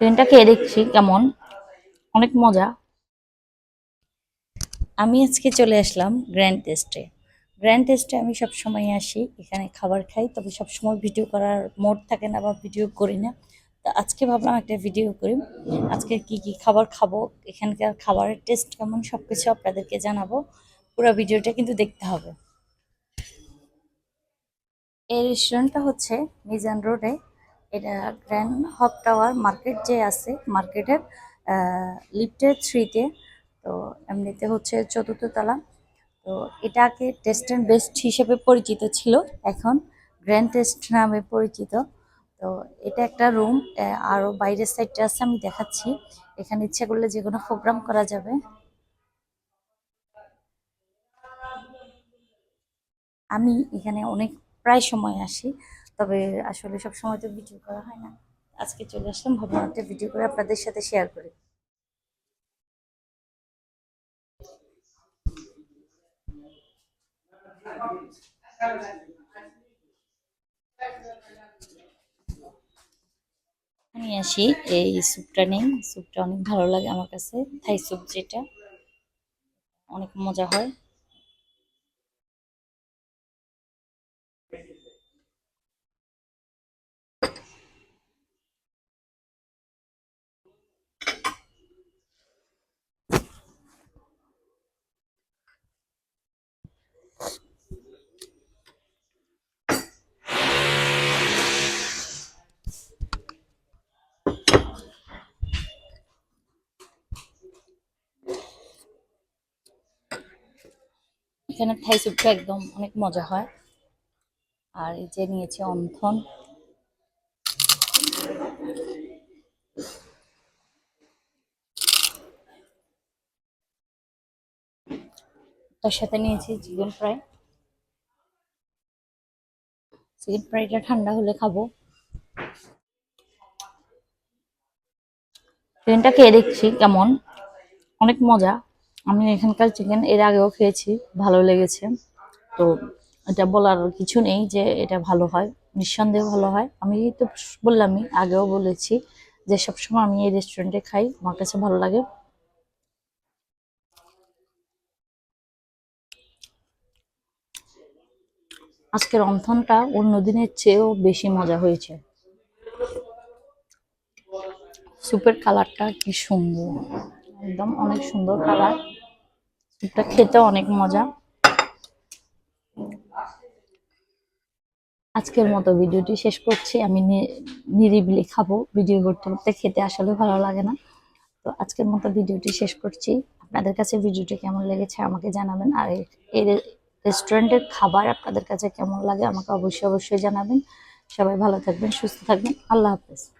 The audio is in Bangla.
ট্রেনটা খেয়ে দেখছি কেমন। অনেক মজা। আমি আজকে চলে আসলাম গ্র্যান্ড টেস্টে গ্র্যান্ড টেস্টে আমি সব সময় আসি, এখানে খাবার খাই, তবে সব সময় ভিডিও করার মোড থাকে না বা ভিডিও করি না। তো আজকে ভাবলাম একটা ভিডিও করি। আজকে কি কি খাবার খাব, এখানকার খাবারের টেস্ট কেমন সব কিছু আপনাদেরকে জানাব। পুরো ভিডিওটা কিন্তু দেখতে হবে। এই রেস্টুরেন্টটা হচ্ছে মিজান রোডে। এটা গ্র্যান্ড হক টাওয়ার মার্কেট যে আছে মার্কেটের লিফটের থ্রিতে। তো এমনিতে হচ্ছে চতুর্থ তলা। তো এটাকে টেস্ট অ্যান্ড বেস্ট হিসেবে পরিচিত ছিল। এখন গ্র্যান্ড টেস্ট নামে পরিচিত। তো এটা একটা রুম আরও বাইরের সাইডটা আছে, আমি দেখাচ্ছি। এখানে ইচ্ছা করলে যে কোনো প্রোগ্রাম করা যাবে। আমি এখানে অনেক, প্রায় সময় আসি। তবে আসলে সব সময় তো ভিডিও করা হয় না। আজকে চলে আসলাম, ভাবলাম একটা ভিডিও করে আপনাদের সাথে শেয়ার করি। আমি আসি, এই স্যুপটা নেই স্যুপটা অনেক ভালো লাগে আমার কাছে থাই স্যুপ যেটা। অনেক মজা হয়। এখানে থাই স্যুপটা একদম অনেক মজা হয়। আর এই যে নিয়েছে অন্থন। তার সাথে নিয়েছি চিকেন ফ্রাই। চিকেন ফ্রাইটা ঠান্ডা হলে খাব। চিকেনটা খেয়ে দেখছি কেমন। অনেক মজা। আমি এখানকার চিকেন এর আগেও খেয়েছি, ভালো লেগেছে। তো এটা বলার কিছু নেই যে এটা ভালো হয়, নিঃসন্দেহে ভালো হয়। আমি তো বললামই, আগেও বলেছি যে সবসময় আমি এই রেস্টুরেন্টে খাই, আমার কাছে ভালো লাগে। আজকের অন্থনটা অন্য দিনের চেয়েও বেশি মজা হয়েছে। স্যুপের কালারটা কি সুন্দর, একদম অনেক সুন্দর কালার স্যুপটা খেতে অনেক মজা। আজকের মতো ভিডিওটি শেষ করছি। আমি নিরিবিলি খাব ভিডিও করতে করতে, খেতে আসলে ভালো লাগে না। তো আজকের মতো ভিডিওটি শেষ করছি। আপনাদের কাছে ভিডিওটি কেমন লেগেছে আমাকে জানাবেন। আর এই- রেস্টুরেন্টের খাবার আপনাদের কাছে কেমন লাগে আমাকে অবশ্যই অবশ্যই জানাবেন। সবাই ভালো থাকবেন, সুস্থ থাকবেন। আল্লাহ হাফেজ।